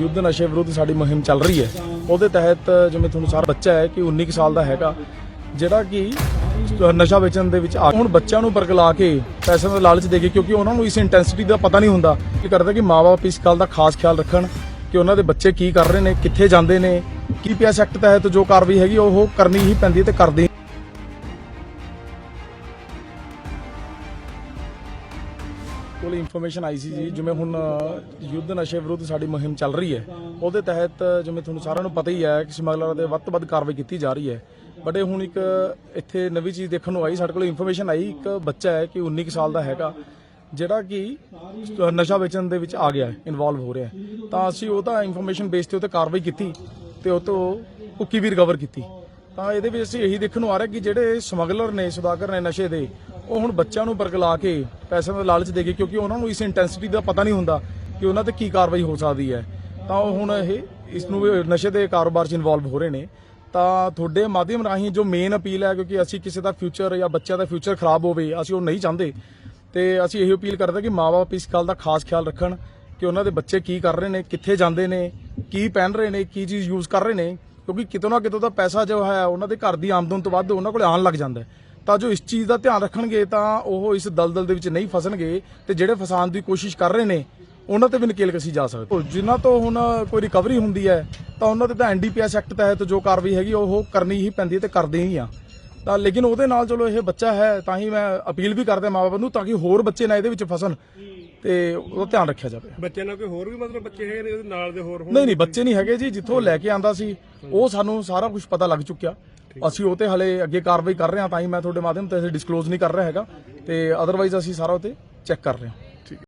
ਯੁੱਧ ਨਸ਼ੇ ਵਿਰੁੱਧ ਸਾਡੀ ਮੁਹਿੰਮ ਚੱਲ ਰਹੀ ਹੈ। ਉਹਦੇ ਤਹਿਤ ਜਿਵੇਂ ਤੁਹਾਨੂੰ ਸਾਰਾ ਬੱਚਾ ਹੈ ਕਿ 19 ਕੁ ਸਾਲ ਦਾ ਹੈਗਾ, ਜਿਹੜਾ ਕਿ ਨਸ਼ਾ ਵੇਚਣ ਦੇ ਵਿੱਚ ਆ ਹੁਣ ਬੱਚਿਆਂ ਨੂੰ ਬਰਗਲਾ ਕੇ ਪੈਸੇ ਦਾ ਲਾਲਚ ਦੇ ਕੇ, ਕਿਉਂਕਿ ਉਹਨਾਂ ਨੂੰ ਇਸ ਇੰਟੈਂਸਿਟੀ ਦਾ ਪਤਾ ਨਹੀਂ ਹੁੰਦਾ ਕੀ ਕਰਦਾ ਕਿ ਮਾਪੇ ਇਸ ਗੱਲ ਦਾ ਖਾਸ ਖਿਆਲ ਰੱਖਣ ਕਿ ਉਹਨਾਂ ਦੇ ਬੱਚੇ ਕੀ ਕਰ ਰਹੇ ਨੇ, ਕਿੱਥੇ ਜਾਂਦੇ ਨੇ, ਕੀ ਪੀਐਸ ਐਕਟ ਤਹਿਤ ਜੋ ਕਾਰਵਾਈ ਹੈਗੀ, ਉਹ ਕਰਨੀ ਹੀ ਪੈਂਦੀ ਹੈ ਤੇ ਕਰਦੇ ਕੋਲ ਇਨਫੋਰਮੇਸ਼ਨ ਆਈ ਸੀ ਜੀ, ਜਿਵੇਂ ਹੁਣ ਯੁੱਧ ਨਸ਼ੇ ਵਿਰੁੱਧ ਸਾਡੀ ਮੁਹਿੰਮ ਚੱਲ ਰਹੀ ਹੈ। ਉਹਦੇ ਤਹਿਤ ਜਿਵੇਂ ਤੁਹਾਨੂੰ ਸਾਰਿਆਂ ਨੂੰ ਪਤਾ ਹੀ ਹੈ ਕਿ ਸਮਗਲਰਾਂ ਦੇ ਵੱਧ ਤੋਂ ਵੱਧ ਕਾਰਵਾਈ ਕੀਤੀ ਜਾ ਰਹੀ ਹੈ। ਬਟ ਇਹ ਹੁਣ ਇੱਕ ਇੱਥੇ ਨਵੀਂ ਚੀਜ਼ ਦੇਖਣ ਨੂੰ ਆਈ, ਸਾਡੇ ਕੋਲ ਇਨਫੋਰਮੇਸ਼ਨ ਆਈ। ਇੱਕ ਬੱਚਾ ਹੈ ਕਿ 19 ਕੁ ਸਾਲ ਦਾ ਹੈਗਾ, ਜਿਹੜਾ ਕਿ ਨਸ਼ਾ ਵੇਚਣ ਦੇ ਵਿੱਚ ਆ ਗਿਆ ਇਨਵੋਲਵ ਹੋ ਰਿਹਾ ਤਾਂ ਅਸੀਂ ਉਹ ਤਾਂ ਇਨਫੋਰਮੇਸ਼ਨ ਬੇਸ ਤੇ ਉਹ ਤੇ ਕਾਰਵਾਈ ਕੀਤੀ ਤੇ ਉਹ ਤੋਂ ਕੁੱਕੀ ਵੀ ਰਿਕਵਰ ਕੀਤੀ। ਤਾਂ ਇਹਦੇ ਵਿੱਚ ਅਸੀਂ ਇਹੀ ਦੇਖਣ ਨੂੰ ਆ ਰਿਹਾ ਕਿ ਜਿਹੜੇ ਸਮਗਲਰ ਨੇ, ਸੁਦਾਗਰ ਨੇ ਨਸ਼ੇ ਦੇ ਉਹ ਹੁਣ ਬੱਚਿਆਂ ਨੂੰ ਬਰਗਲਾ ਕੇ ਪੈਸੇ ਦਾ ਲਾਲਚ ਦੇ ਕੇ, ਕਿਉਂਕਿ ਉਹਨਾਂ ਨੂੰ ਇਸ ਇੰਟੈਂਸਿਟੀ ਦਾ ਪਤਾ ਨਹੀਂ ਹੁੰਦਾ ਕਿ ਉਹਨਾਂ ਤੇ ਕੀ ਕਾਰਵਾਈ ਹੋ ਸਕਦੀ ਹੈ। ਤਾਂ ਉਹ ਹੁਣ ਇਹ, ਇਸ ਨੂੰ ਨਸ਼ੇ ਦੇ ਕਾਰੋਬਾਰ 'ਚ ਇਨਵੋਲਵ ਹੋ ਰਹੇ ਨੇ। ਤਾਂ ਤੁਹਾਡੇ ਮਾਧਿਅਮ ਰਾਹੀਂ ਜੋ ਮੇਨ ਅਪੀਲ ਹੈ, ਕਿਉਂਕਿ ਅਸੀਂ ਕਿਸੇ ਦਾ ਫਿਊਚਰ ਜਾਂ ਬੱਚਿਆਂ ਦਾ ਫਿਊਚਰ ਖਰਾਬ ਹੋਵੇ, ਅਸੀਂ ਉਹ ਨਹੀਂ ਚਾਹੁੰਦੇ। ਤੇ ਅਸੀਂ ਇਹ ਅਪੀਲ ਕਰਦੇ ਕਿ ਮਾਪੇ ਇਸ ਗੱਲ ਦਾ ਖਾਸ ਖਿਆਲ ਰੱਖਣ ਕਿ ਉਹਨਾਂ ਦੇ ਬੱਚੇ ਕੀ ਕਰ ਰਹੇ ਨੇ, ਕਿੱਥੇ ਜਾਂਦੇ ਨੇ, ਕੀ ਪਹਿਨ ਰਹੇ ਨੇ, ਕੀ ਚੀਜ਼ ਯੂਜ਼ ਕਰ ਰਹੇ ਨੇ। ਕਿਉਂਕਿ ਕਿਤੋਂ ਨਾ ਕਿਤੋਂ ਦਾ ਪੈਸਾ ਜੋ ਹੈ, ਉਹਨਾਂ ਦੇ ਘਰ ਦੀ ਆਮਦਨ ਤੋਂ ਵੱਧ ਉਹਨਾਂ ਕੋਲ ਆਉਣ ਲੱਗ ਜਾਂਦਾ ਹੈ। ਤਾਂ ਜੋ ਇਸ ਚੀਜ਼ ਦਾ ਧਿਆਨ ਰੱਖਣਗੇ ਤਾਂ ਉਹ ਇਸ ਦਲਦਲ ਦੇ ਵਿੱਚ ਨਹੀਂ ਫਸਣਗੇ ਤੇ ਜਿਹੜੇ ਫਸਾਣ ਦੀ ਕੋਸ਼ਿਸ਼ ਕਰ ਰਹੇ ਨੇ ਉਹਨਾਂ ਤੇ ਵੀ ਨਕੇਲ ਕਸੀ ਜਾ ਸਕਦੀ ਜਿਨ੍ਹਾਂ ਤੋਂ ਹੁਣ ਕੋਈ ਰਿਕਵਰੀ ਹੁੰਦੀ ਹੈ ਤਾਂ ਉਹਨਾਂ ਤੇ ਤਾਂ ਐਨਡੀਪੀਐਸ ਐਕਟ ਤਹਿਤ ਜੋ ਕਾਰਵਾਈ ਹੈਗੀ ਉਹ ਕਰਨੀ ਹੀ ਪੈਂਦੀ ਹੈ ਤੇ ਕਰਦੇ ਹੀ ਆ। ਤਾਂ ਲੇਕਿਨ ਉਹਦੇ ਨਾਲ ਚਲੋ ਇਹ ਬੱਚਾ ਹੈ ਤਾਂ ਹੀ ਮੈਂ ਅਪੀਲ ਵੀ ਕਰਦਾ ਮਾਪਿਆਂ ਨੂੰ ਤਾਂ ਕਿ ਹੋਰ ਬੱਚੇ ਨਾ ਇਹਦੇ ਵਿੱਚ ਫਸਣ ਤੇ ਉਹਦਾ ਧਿਆਨ ਰੱਖਿਆ ਜਾਵੇ। ਬੱਚਿਆਂ ਨਾਲ ਕੋਈ ਹੋਰ ਵੀ ਮਤਲਬ ਬੱਚੇ ਹੈਗੇ ਨੇ ਉਹਦੇ ਨਾਲ ਦੇ ਹੋਰ ਹੋਣ ਨਹੀਂ ਨਹੀਂ ਬੱਚੇ ਨਹੀਂ ਹੈਗੇ ਜੀ ਜਿੱਥੋਂ ਲੈ ਕੇ ਆਂਦਾ ਸੀ ਉਹ ਸਾਨੂੰ ਸਾਰਾ ਕੁਝ ਪਤਾ ਲੱਗ ਚੁੱਕਿਆ। ਅਸੀਂ ਉਹ ਤੇ ਹਲੇ ਅੱਗੇ ਕਾਰਵਾਈ ਕਰ ਰਹੇ ਹਾਂ, ਤਾਂ ਹੀ ਮੈਂ ਤੁਹਾਡੇ ਮਾਧਿਅਮ ਤੇ ਅਸੀਂ ਡਿਸਕਲੋਜ਼ ਨਹੀਂ ਕਰ ਰਿਹਾ ਹੈਗਾ। ਤੇ ਅਦਰਵਾਈਜ਼ ਅਸੀਂ ਸਾਰਾ ਉਹ ਤੇ ਚੈੱਕ ਕਰ ਰਹੇ ਹਾਂ।